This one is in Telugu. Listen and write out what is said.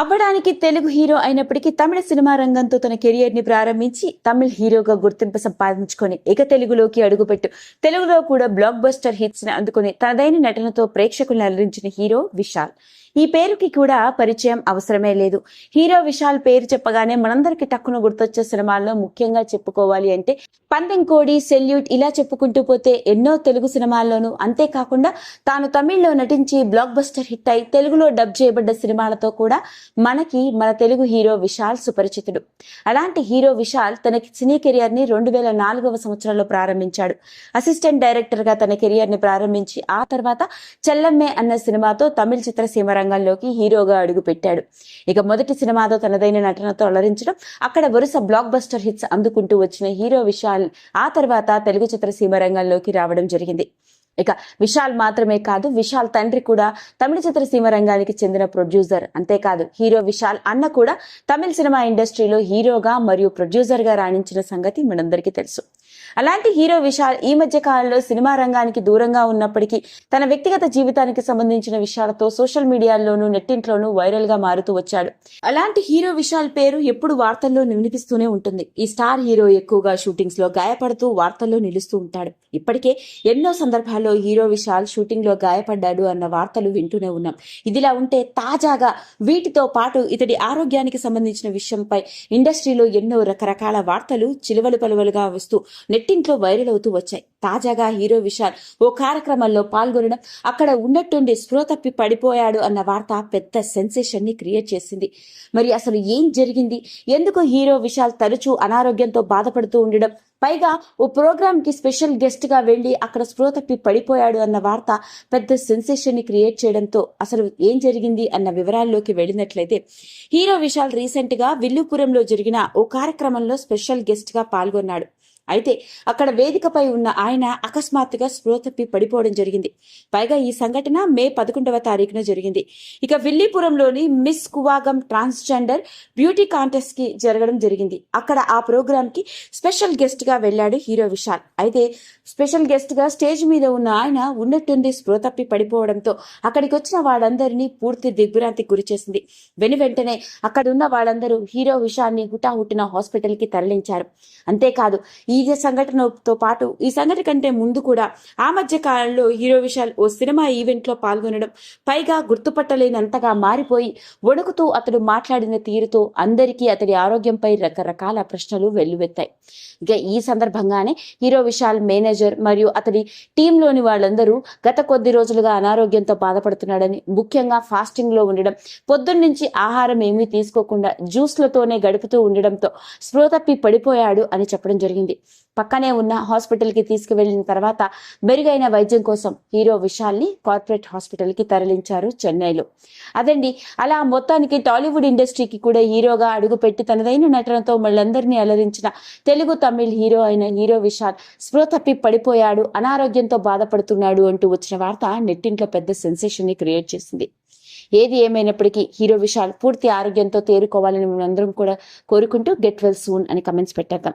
అవ్వడానికి తెలుగు హీరో అయినప్పటికీ తమిళ సినిమా రంగంతో తన కెరియర్ని ప్రారంభించి తమిళ హీరోగా గుర్తింపు సంపాదించుకొని ఇక తెలుగులోకి అడుగుపెట్టు. తెలుగులో కూడా బ్లాక్ బస్టర్ హిట్స్ని అందుకుని తనదైన నటనతో ప్రేక్షకులను అలరించిన హీరో విశాల్. ఈ పేరుకి కూడా పరిచయం అవసరమే లేదు. హీరో విశాల్ పేరు చెప్పగానే మనందరికి టక్కున గుర్తొచ్చే సినిమాల్లో ముఖ్యంగా చెప్పుకోవాలి అంటే పందెం కోడి సెల్యూట్ ఇలా చెప్పుకుంటూ పోతే ఎన్నో తెలుగు సినిమాల్లోనూ అంతేకాకుండా తాను తమిళ్ళో నటించి బ్లాక్ బస్టర్ హిట్ అయి తెలుగులో డబ్ చేయబడ్డ సినిమాలతో కూడా మనకి మన తెలుగు హీరో విశాల్ సుపరిచితుడు. అలాంటి హీరో విశాల్ తన సినీ కెరియర్ని రెండు వేల నాలుగవ సంవత్సరంలో ప్రారంభించాడు. అసిస్టెంట్ డైరెక్టర్గా తన కెరియర్ని ప్రారంభించి ఆ తర్వాత చెల్లమ్మే అన్న సినిమాతో తమిళ చిత్రసీమ రంగంలోకి హీరోగా అడుగు పెట్టాడు ఇక మొదటి సినిమాతో తనదైన నటనతో అలరించడం అక్కడ వరుస బ్లాక్ బస్టర్ హిట్స్ అందుకుంటూ వచ్చిన హీరో విశాల్ ఆ తర్వాత తెలుగు చిత్రసీమ రంగంలోకి రావడం జరిగింది. ఇక విశాల్ మాత్రమే కాదు విశాల్ తండ్రి కూడా తమిళ చిత్రసీమ రంగానికి చెందిన ప్రొడ్యూసర్ అంతేకాదు హీరో విశాల్ అన్న కూడా తమిళ సినిమా ఇండస్ట్రీలో హీరోగా మరియు ప్రొడ్యూసర్గా రాణించిన సంగతి మనందరికీ తెలుసు. అలాంటి హీరో విశాల్ ఈ మధ్య కాలంలో సినిమా రంగానికి దూరంగా ఉన్నప్పటికీ తన వ్యక్తిగత జీవితానికి సంబంధించిన విషయాలతో సోషల్ మీడియాలోనూ నెట్టింట్లోనూ వైరల్గా మారుతూ వచ్చాడు. అలాంటి హీరో విశాల్ పేరు ఎప్పుడు వార్తల్లో వినిపిస్తూనే ఉంటుంది. ఈ స్టార్ హీరో ఎక్కువగా షూటింగ్స్లో గాయపడుతూ వార్తల్లో నిలుస్తూ ఉంటాడు. ఇప్పటికే ఎన్నో సందర్భాల్లో హీరో విశాల్ షూటింగ్లో గాయపడ్డాడు అన్న వార్తలు వింటూనే ఉన్నాం. ఇదిలా ఉంటే తాజాగా వీటితో పాటు ఇతడి ఆరోగ్యానికి సంబంధించిన విషయంపై ఇండస్ట్రీలో ఎన్నో రకరకాల వార్తలు చిలువలు పలువలుగా వస్తూ నెట్టింట్లో వైరల్ అవుతూ వచ్చాయి. తాజాగా హీరో విశాల్ ఓ కార్యక్రమంలో పాల్గొనడం అక్కడ ఉన్నట్టుండి స్పృహ తప్పి పడిపోయాడు అన్న వార్త పెద్ద సెన్సేషన్ని క్రియేట్ చేసింది. మరి అసలు ఏం జరిగింది? ఎందుకు హీరో విశాల్ తరచూ అనారోగ్యంతో బాధపడుతూ ఉండడం? పైగా ఓ ప్రోగ్రామ్కి స్పెషల్ గెస్ట్గా వెళ్ళి అక్కడ స్పృహ తప్పి పడిపోయాడు అన్న వార్త పెద్ద సెన్సేషన్ని క్రియేట్ చేయడంతో అసలు ఏం జరిగింది అన్న వివరాల్లోకి వెళ్ళినట్లయితే హీరో విశాల్ రీసెంట్గా విల్లుపురంలో జరిగిన ఓ కార్యక్రమంలో స్పెషల్ గెస్ట్గా పాల్గొన్నాడు. అయితే అక్కడ వేదికపై ఉన్న ఆయన అకస్మాత్తుగా స్పృహ తప్పి పడిపోవడం జరిగింది. పైగా ఈ సంఘటన మే పదకొండవ తారీఖున జరిగింది. ఇక విల్లీపురంలోని మిస్ కువాగం ట్రాన్స్జెండర్ బ్యూటీ కాంటెస్ట్కి జరగడం జరిగింది. అక్కడ ఆ ప్రోగ్రామ్కి స్పెషల్ గెస్ట్గా వెళ్ళాడు హీరో విశాల్. అయితే స్పెషల్ గెస్ట్గా స్టేజ్ మీద ఉన్న ఆయన ఉన్నట్టుండి స్పృహ తప్పి పడిపోవడంతో అక్కడికి వచ్చిన వాళ్ళందరినీ పూర్తి దిగ్భ్రాంతికి గురి చేసింది. వెను వెంటనే అక్కడ ఉన్న వాళ్ళందరూ హీరో విషాన్ని హుటాహుటిన హాస్పిటల్కి తరలించారు. అంతేకాదు ఈ సంఘటనతో పాటు ఈ సంఘటన కంటే ముందు కూడా ఆ మధ్య కాలంలో హీరో విశాల్ ఓ సినిమా ఈవెంట్లో పాల్గొనడం పైగా గుర్తుపట్టలేనంతగా మారిపోయి వణుకుతూ అతడు మాట్లాడిన తీరుతో అందరికీ అతడి ఆరోగ్యంపై రకరకాల ప్రశ్నలు వెల్లువెత్తాయి. ఇక ఈ సందర్భంగానే హీరో విశాల్ మేనేజర్ మరియు అతడి టీంలోని వాళ్ళందరూ గత కొద్ది రోజులుగా అనారోగ్యంతో బాధపడుతున్నాడని ముఖ్యంగా ఫాస్టింగ్లో ఉండడం పొద్దున్నుంచి ఆహారం ఏమీ తీసుకోకుండా జ్యూస్లతోనే గడుపుతూ ఉండడంతో స్పృహ తప్పి పడిపోయాడు అని చెప్పడం జరిగింది. పక్కనే ఉన్న హాస్పిటల్కి తీసుకువెళ్ళిన తర్వాత మెరుగైన వైద్యం కోసం హీరో విశాల్ని కార్పొరేట్ హాస్పిటల్కి తరలించారు చెన్నైలో. అదండి అలా మొత్తానికి టాలీవుడ్ ఇండస్ట్రీకి కూడా హీరోగా అడుగుపెట్టి తనదైన నటనతో మళ్ళందరినీ అలరించిన తెలుగు తమిళ్ హీరో అయిన హీరో విశాల్ స్పృహ తప్పి పడిపోయాడు అనారోగ్యంతో బాధపడుతున్నాడు అంటూ వచ్చిన వార్త నెట్టింట్లో పెద్ద సెన్సేషన్ని క్రియేట్ చేసింది. ఏది ఏమైనప్పటికీ హీరో విశాల్ పూర్తి ఆరోగ్యంతో తేరుకోవాలని మనందరం కూడా కోరుకుంటూ గెట్ వెల్ సూన్ అని కమెంట్స్ పెట్టేద్దాం.